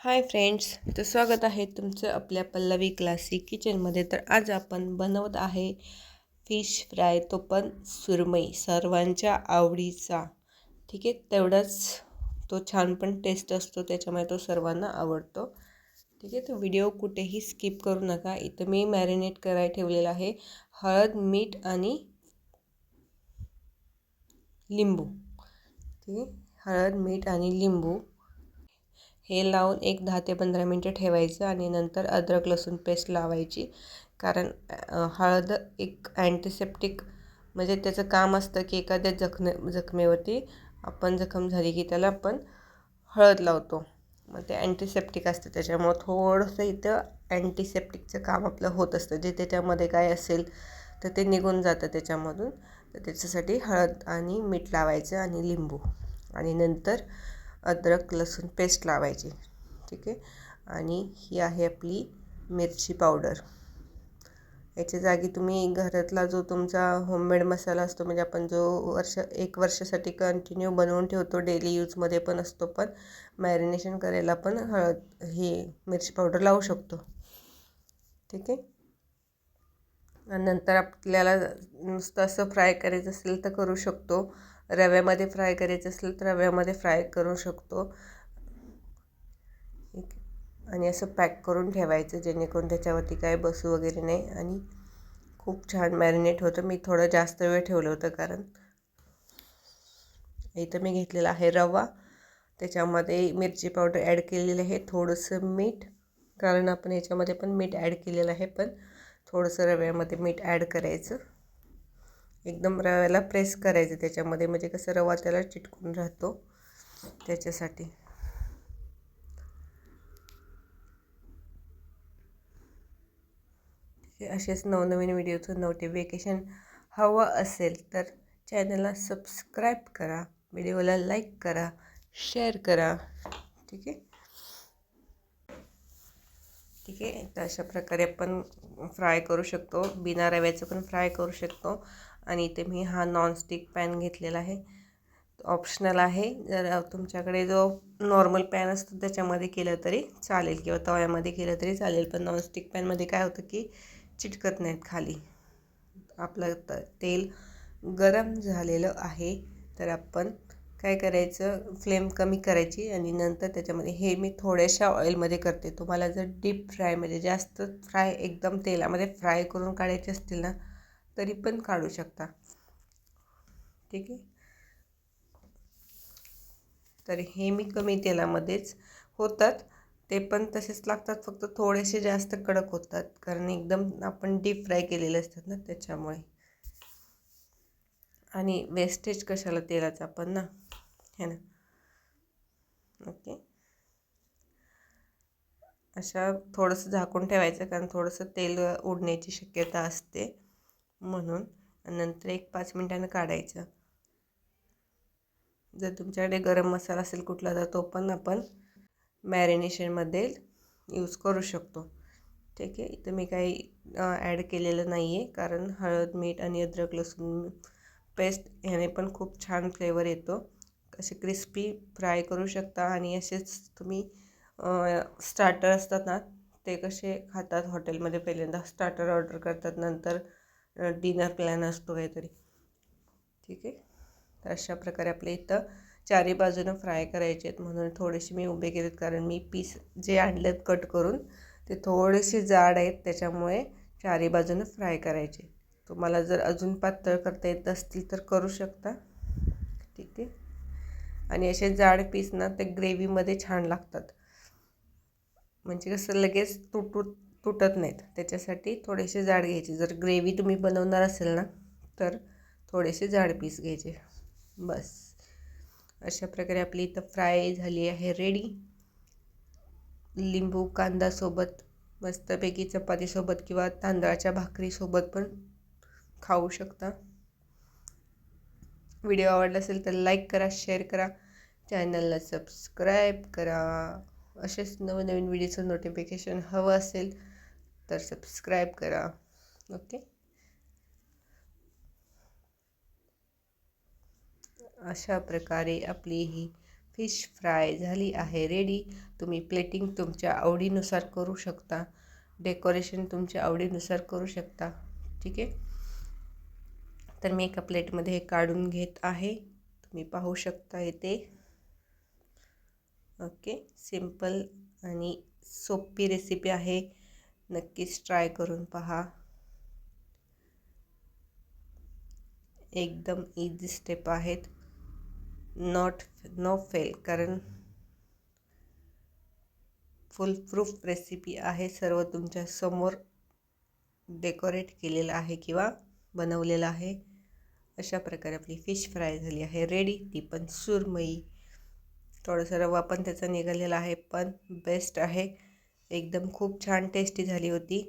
Hi friends तर स्वागत आहे तुमचं आपल्या पल्लवी क्लासिक किचनमध्ये. तर आज आपण बनवत आहे फिश फ्राय तो पण सुरमई सर्वांच्या आवडीचा. ठीक आहे तेवढाच तो छान पण टेस्ट असतो त्याच्यामुळे तो सर्वांना आवडतो. ठीक आहे तर व्हिडिओ कुठेही स्किप करू नका. इथं मी मॅरिनेट करायला ठेवलेलं आहे हळद मीठ आणि लिंबू. ठीक आहे हळद मीठ आणि लिंबू. हे लावून एक दहा ते पंधरा मिनटं ठेवायचं आणि नंतर अद्रक लसूण पेस्ट लावायची. कारण हळद एक अँटीसेप्टिक म्हणजे त्याचं काम असतं की एखाद्या जखमे जखमेवरती आपण जखम झाली की त्याला आपण हळद लावतो. मग ते अँटीसेप्टिक असतं. त्याच्यामुळं थोडंसं इथं अँटीसेप्टिकचं काम आपलं होत असतं. जे त्याच्यामध्ये काय असेल तर ते निघून जातं त्याच्यामधून. तर त्याच्यासाठी हळद आणि मीठ लावायचं आणि लिंबू. आणि नंतर अद्रक लसूण पेस्ट लावायची. ठीक आहे? आणि ही आहे आपली मिरची पावडर. याच्या जागी तुम्ही घरातला जो तुमचा होममेड मसाला असतो म्हणजे आपण जो वर्ष एक वर्षासाठी कंटिन्यू बनवून ठेवतो डेली यूजमध्ये पण असतो पण मॅरिनेशन करायला पण हळद हे मिरची पावडर लावू शकतो. ठीक आहे? नंतर आपल्याला नुसतं असं फ्राय करायचं असेल तर करू शकतो. रव्यामध्ये फ्राय करायचं असेल तर रव्यामध्ये फ्राय करू शकतो. आणि असं पॅक करून ठेवायचं जेणेकरून त्याच्यावरती काय बसू वगैरे नाही. आणि खूप छान मॅरिनेट होतं. मी थोडं जास्त वेळ ठेवलं होतं कारण इथं मी घेतलेला आहे रवा. त्याच्यामध्ये मिरची पावडर ॲड केलेली आहे. थोडंसं मीठ कारण आपण याच्यामध्ये पण मीठ ॲड केलेलं आहे पण थोडंसं रव्यामध्ये मीठ ॲड करायचं. एकदम रव्याला प्रेस करायचं त्याच्यामध्ये. म्हणजे कसं रवा त्याला चिटकून राहतो. त्याच्यासाठी. असेच नवनवीन व्हिडिओचं नोटिफिकेशन हवं असेल तर चॅनलला सबस्क्राईब करा. व्हिडिओला लाईक करा. शेअर करा. ठीक आहे? ठीक आहे? तर अशा प्रकारे आपण फ्राय करू शकतो. बिना रव्याचं पण फ्राय करू शकतो. आणि इथे मी हा नॉनस्टिक पॅन घेतलेला आहे. ऑप्शनल आहे. जर तुमच्याकडे जो नॉर्मल पॅन असतो त्याच्यामध्ये केलं तरी चालेल किंवा तव्यामध्ये केलं तरी चालेल. पण नॉनस्टिक पॅनमध्ये काय होतं की चिटकत नाहीत खाली. आपलं त तेल गरम झालेलं आहे. तर आपण काय करायचं? फ्लेम कमी करायची आणि नंतर त्याच्यामध्ये हे मी थोड्याशा ऑइलमध्ये करते. तुम्हाला जर डीप फ्राय म्हणजे जास्त फ्राय एकदम तेलामध्ये फ्राय करून काढायचे असतील ना तरी पण काढू शकता. ठीक आहे? तर हे मी कमी तेलामध्येच होतात. ते पण तसेच लागतात फक्त थोडेसे जास्त कडक होतात. कारण एकदम आपण डीप फ्राय केलेले असतात ना त्याच्यामुळे. आणि वेस्टेज कशाला? तेलाचा पण ना? हे ना? ओके अशा थोडंसं झाकून ठेवायचं कारण थोडंसं तेल उडण्याची शक्यता असते. म्हणून नंतर एक पाच मिनटानं काढायचं. जर तुमच्याकडे गरम मसाला असेल कुठला तर तो पण आपण मॅरिनेशनमध्ये यूज करू शकतो. ठीक आहे? इथं मी काही ॲड केलेलं नाही आहे कारण हळद मीठ आणि अद्रक लसूण पेस्ट ह्याने पण खूप छान फ्लेवर येतो. असे क्रिस्पी फ्राय करू शकता आणि असेच तुम्ही स्टार्टर असतात ना ते कसे खातात हॉटेलमध्ये पहिल्यांदा स्टार्टर ऑर्डर करतात नंतर डिनर प्लॅन असतो काहीतरी. ठीक आहे? तर अशा प्रकारे आपल्या इथं चारी बाजूनं फ्राय करायचे आहेत म्हणून थोडेसे मी उभे केलेत कारण मी पीस जे आणलेत कट करून ते थोडेसे जाड आहेत त्याच्यामुळे चारी बाजूनं फ्राय करायचे तुम्हाला जर अजून पातळ करता येत असतील तर करू शकता. ठीक आहे? आणि असे जाड पीस ना ते ग्रेव्हीमध्ये छान लागतात. म्हणजे कसं लगेच तुटूत तुटत नाहीत. त्याच्यासाठी थोडेसे जाड घ्यायचे. जर ग्रेव्ही तुम्ही बनवणार असेल ना तर थोडेसे जाड पीस घ्यायचे. बस. अशा प्रकारे आपली इथं फ्राय झाली आहे रेडी लिंबू कांदासोबत मस्तपैकी चपातीसोबत किंवा तांदळाच्या भाकरीसोबत पण खाऊ शकता. व्हिडिओ आवडला असेल तर लाईक करा शेअर करा. चॅनलला सबस्क्राईब करा. असेच नवनवीन व्हिडिओचं नोटिफिकेशन हवं असेल तर सबस्क्राईब करा. ओके अशा प्रकारे आपली ही फिश फ्राय झाली आहे रेडी तुम्ही प्लेटिंग तुमच्या आवडीनुसार करू शकता. डेकोरेशन तुमच्या आवडीनुसार करू शकता. ठीक आहे? तर मी एका प्लेटमध्ये काढून घेत आहे. तुम्ही पाहू शकता इथे. ओके. सिंपल आणि सोपी रेसिपी आहे. नक्कीच ट्राय करून पहा. एकदम इझी स्टेप आहेत. नॉट नो फेल कारण फुल प्रूफ रेसिपी आहे. सर्व तुमच्यासमोर डेकोरेट केलेलं आहे किंवा बनवलेलं आहे. अशा प्रकारे आपली फिश फ्राय झाली आहे. रेडी ती पण सुरमई. थोडंसं रवा पण त्याचा निघालेला आहे पण बेस्ट आहे. एकदम खूप छान टेस्टी झाली होती.